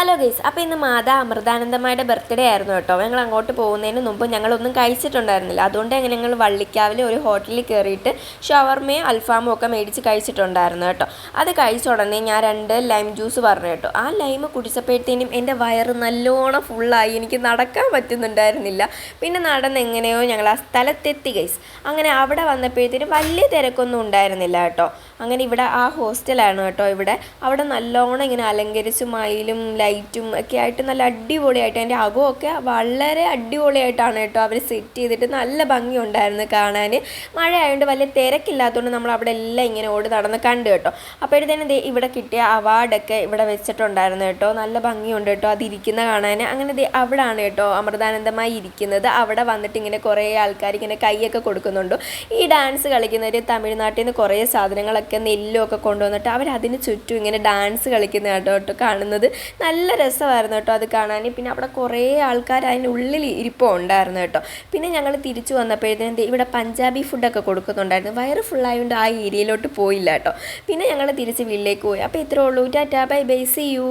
Hello guys അപ്പോൾ ഇന്ന് മാതാ അമൃതാനന്ദമായുടെ birthday ആയിരുന്നു കേട്ടോ. ഞങ്ങൾ അങ്ങോട്ട് പോകുന്നതിന് മുമ്പ് ഞങ്ങളൊന്നും കഴിച്ചിട്ടുണ്ടായിരുന്നില്ല. അതുകൊണ്ട് അങ്ങനെ ഞങ്ങൾ വള്ളിക്കാവിലെ ഒരു ഹോട്ടലിൽ കയറിയിട്ട് ഷവർമയും അൽഫാമും ഒക്കെ മേടിച്ച് കഴിച്ചിട്ടുണ്ടായിരുന്നു കേട്ടോ. അത് കഴിച്ച ഉടനെ ഞാൻ രണ്ട് ലൈം ജ്യൂസ് പറഞ്ഞു കേട്ടോ. ആ ലൈം കുടിച്ചപ്പോഴത്തേനും എന്റെ വയറ് നല്ലോണം ഫുള്ളായി. എനിക്ക് നടക്കാൻ പറ്റുന്നുണ്ടായിരുന്നില്ല. പിന്നെ നടന്ന് എങ്ങനെയോ ഞങ്ങൾ ആ സ്ഥലത്തെത്തി ഗൈസ്. അങ്ങനെ അവിടെ വന്നപ്പോഴത്തേനും വലിയ തിരക്കൊന്നും ഉണ്ടായിരുന്നില്ല കേട്ടോ. അങ്ങനെ ഇവിടെ ആ ഹോസ്റ്റലാണ് കേട്ടോ ഇവിടെ. അവിടെ നല്ലോണം ഇങ്ങനെ അലങ്കരിച്ച് മയിലും ലൈറ്റും ഒക്കെ ആയിട്ട് നല്ല അടിപൊളിയായിട്ട് അതിന്റെ അകമൊക്കെ വളരെ അടിപൊളിയായിട്ടാണ് കേട്ടോ അവർ സെറ്റ് ചെയ്തിട്ട് നല്ല ഭംഗിയുണ്ടായിരുന്നു കാണാൻ. മഴ ആയതുകൊണ്ട് വലിയ തിരക്കില്ലാത്തതുകൊണ്ട് നമ്മൾ അവിടെ എല്ലാം ഇങ്ങനെ ഓടി നടന്ന് കണ്ടു കേട്ടോ. അപ്പോഴത്തേനും ദേ ഇവിടെ കിട്ടിയ അവാർഡൊക്കെ ഇവിടെ വെച്ചിട്ടുണ്ടായിരുന്നു കേട്ടോ. നല്ല ഭംഗിയുണ്ട് കേട്ടോ അതിരിക്കുന്ന കാണാൻ. അങ്ങനെ ദേ അവിടാണ് കേട്ടോ അമൃതാനന്ദമായി ഇരിക്കുന്നത്. അവിടെ വന്നിട്ട് ഇങ്ങനെ കുറേ ആൾക്കാർ ഇങ്ങനെ കൈയൊക്കെ കൊടുക്കുന്നുണ്ട്. ഈ ഡാൻസ് കളിക്കുന്നവർ തമിഴ്നാട്ടിൽ നിന്ന് കുറേ സാധനങ്ങളൊക്കെ ഒക്കെ കൊണ്ടുവന്നിട്ട് അവർ അതിന് ചുറ്റും ഇങ്ങനെ ഡാൻസ് കളിക്കുന്ന കേട്ടോ കേട്ടോ കാണുന്നത്. നല്ല രസമായിരുന്നു കേട്ടോ അത് കാണാൻ. പിന്നെ അവിടെ കുറേ ആൾക്കാർ അതിനുള്ളിൽ ഇരിപ്പം ഉണ്ടായിരുന്നു കേട്ടോ. പിന്നെ ഞങ്ങൾ തിരിച്ചു വന്നപ്പോഴത്തേനും ഇവിടെ പഞ്ചാബി ഫുഡൊക്കെ കൊടുക്കുന്നുണ്ടായിരുന്നു. വയറ് ഫുള്ളായതുകൊണ്ട് ആ ഏരിയയിലോട്ട് പോയില്ല കേട്ടോ. പിന്നെ ഞങ്ങൾ തിരിച്ച് വീട്ടിലേക്ക് പോയി. അപ്പോൾ ഇത്രേ ഉള്ളൂ. Tata bye bye see you